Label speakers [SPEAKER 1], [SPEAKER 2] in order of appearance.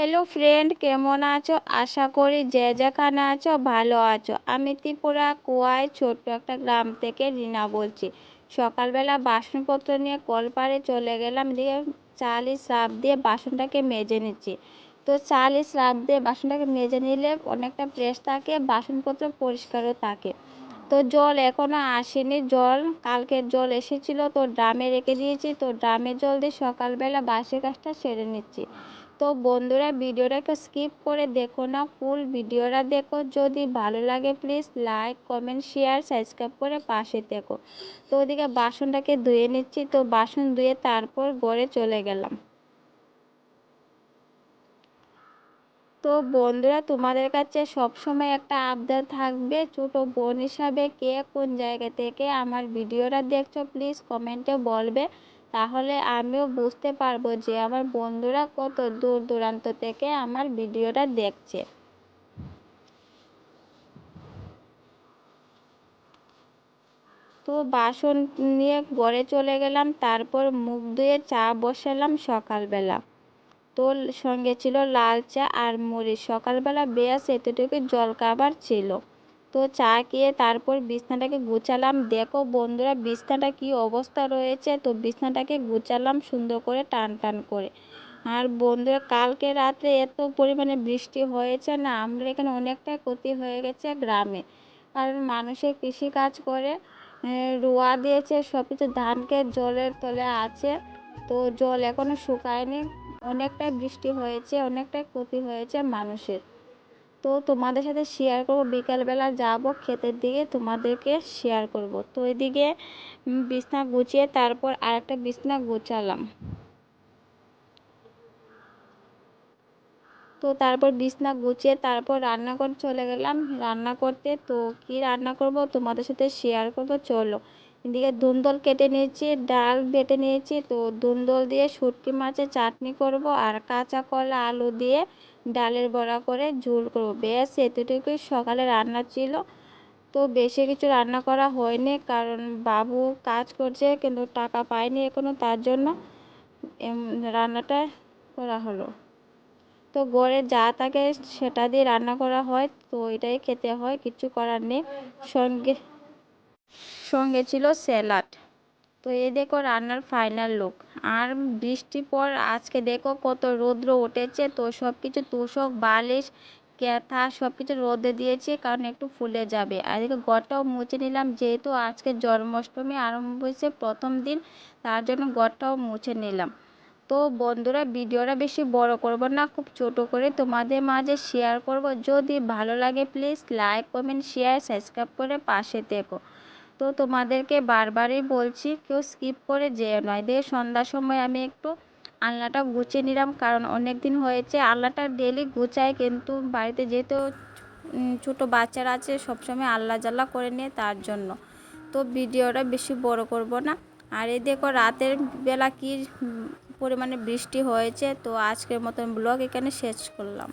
[SPEAKER 1] Hello friend কেমন আছো? আশা করি যে যেখানে আছো ভালো আছো। আমি ত্রিপুরা, কুয়ায় ছোট্ট একটা গ্রাম থেকে রিনা বলছি। সকালবেলা বাসনপত্র নিয়ে কলপাড়ে চলে গেলাম, দিয়ে চালি সাপ দিয়ে বাসনটাকে মেজে নিচ্ছি। তো চালি সাপ দিয়ে বাসনটাকে মেজে নিলে অনেকটা ফ্রেশ থাকে, বাসনপত্র পরিষ্কারও থাকে। তো জল এখনও আসেনি, জল, কালকের জল এসেছিল, তো ড্রামে রেখে দিয়েছি, তো ড্রামে জল দিয়ে সকালবেলা বাসি কাজটা সেরে নিচ্ছি। তো বন্ধুরা ভিডিওটাকে স্কিপ করে দেখো না, ফুল ভিডিওটা দেখো। যদি ভালো লাগে please like, comment, share, subscribe করে পাশে দেখো তো ওদিকে বাসনটাকে ধুয়ে নিচ্ছি, তো বাসন ধুয়ে তারপর ঘরে চলে গেলাম। তো বন্ধুরা তোমাদের কাছে সবসময় একটা আবদার থাকবে, ছোট বোন হিসাবে কে কোন জায়গা থেকে আমার ভিডিওটা দেখছ প্লিজ কমেন্টে বলবে। তাহলে আমিও বুঝতে পারব যে আমার বন্ধুরা কত দূর দূরান্ত থেকে আমার ভিডিওটা দেখছে। তো বাসন নিয়ে ঘরে চলে গেলাম, তারপর মুখ ধুয়ে চা বসালাম সকালবেলা। তো সঙ্গে ছিল লাল চা আর মুড়ি। সকালবেলা বেশ এতটুকু জলখাবার ছিল। তো চা খেয়ে তারপর বিছনাটাকে গুছালাম। দেখো বন্ধুরা, বিছনাটা কি অবস্থা রয়েছে। তো বিছনাটাকে গুছালাম সুন্দর করে টান টান করে। আর বন্ধুরা, কালকে রাতে এত পরিমাণে বৃষ্টি হয়েছে না আমরা এখানে অনেকটাই ক্ষতি হয়ে গেছে গ্রামে। কারণ মানুষে কৃষি কাজ করে রোয়া দিয়েছে, সব কিছু ধানকে জলের তলে আছে। তো জল এখনও শুকায়নি। অনেকটাই বৃষ্টি হয়েছে, অনেকটাই ক্ষতি হয়েছে মানুষের। তো তোমাদের সাথে শেয়ার করব। বিকালবেলা যাব ক্ষেতের দিকে, তোমাদেরকে শেয়ার করব। তো এদিকে বিছনা গুছিয়ে তারপর আরেকটা বিছনা গুছালাম। তো তারপর বিছনা গুছিয়ে তারপর রান্না করে চলে গেলাম। রান্না করতে তো কি রান্না করব? তোমাদের সাথে শেয়ার করব। চলো এদিকে ধুন্দল কেটে নিয়েছি, ডাল বেটে নিয়েছি, তো ধুন্দল দিয়ে শুটকি মাছের চাটনি করব আর কাঁচা কলা, আলু দিয়ে ডালের বড়া করে ঝোল করব। ব্যাস, এতটুকুই সকালে রান্না ছিল। তো বেশি কিছু রান্না করা হয়নি কারণ বাবু কাজ করছে কিন্তু টাকা পায়নি এখনও তার জন্য রান্নাটা করা হলো। তো ঘরে যা থাকে সেটা দিয়ে রান্না করা হয়, তো এটাই খেতে হয়, কিছু করার নেই। সঙ্গে সঙ্গে ছিল স্যালাড। তো এই দেখো রান্নার ফাইনাল লুক আর বৃষ্টি পর আজকে দেখো কত রৌদ্র উঠেছে। তো সব কিছু তোষক, বালিশ, ক্যাথা সব কিছু রোদে দিয়েছি কারণ একটু ফুলে যাবে। আর এদিকে ঘরটাও মুছে নিলাম, যেহেতু আজকে জন্মাষ্টমী আরম্ভ হয়েছে প্রথম দিন, তার জন্য ঘরটাও মুছে নিলাম। তো বন্ধুরা, ভিডিওটা বেশি বড় করব না, খুব ছোট করে তোমাদের মাঝে শেয়ার করব। যদি ভালো লাগে please like comment share subscribe করে পাশে থেকো। তো তোমাদেরকে বারবারই বলছি, কেউ স্কিপ করে যেও নয় দিয়ে সন্ধ্যার সময় আমি একটু আলনাটা গুছিয়ে নিলাম, কারণ অনেক দিন হয়েছে। আলনাটা ডেলি গুছাই, কিন্তু বাড়িতে যেহেতু ছোটো বাচ্চারা আছে, সবসময় আল্লাহ জ্বাল্লা করে নিয়ে তার জন্য। তো ভিডিওটা বেশি বড় করব না। আর এই দেখো রাতের বেলা কি পরিমাণে বৃষ্টি হয়েছে, তো আজকের মতন ব্লগ এখানে শেষ করলাম।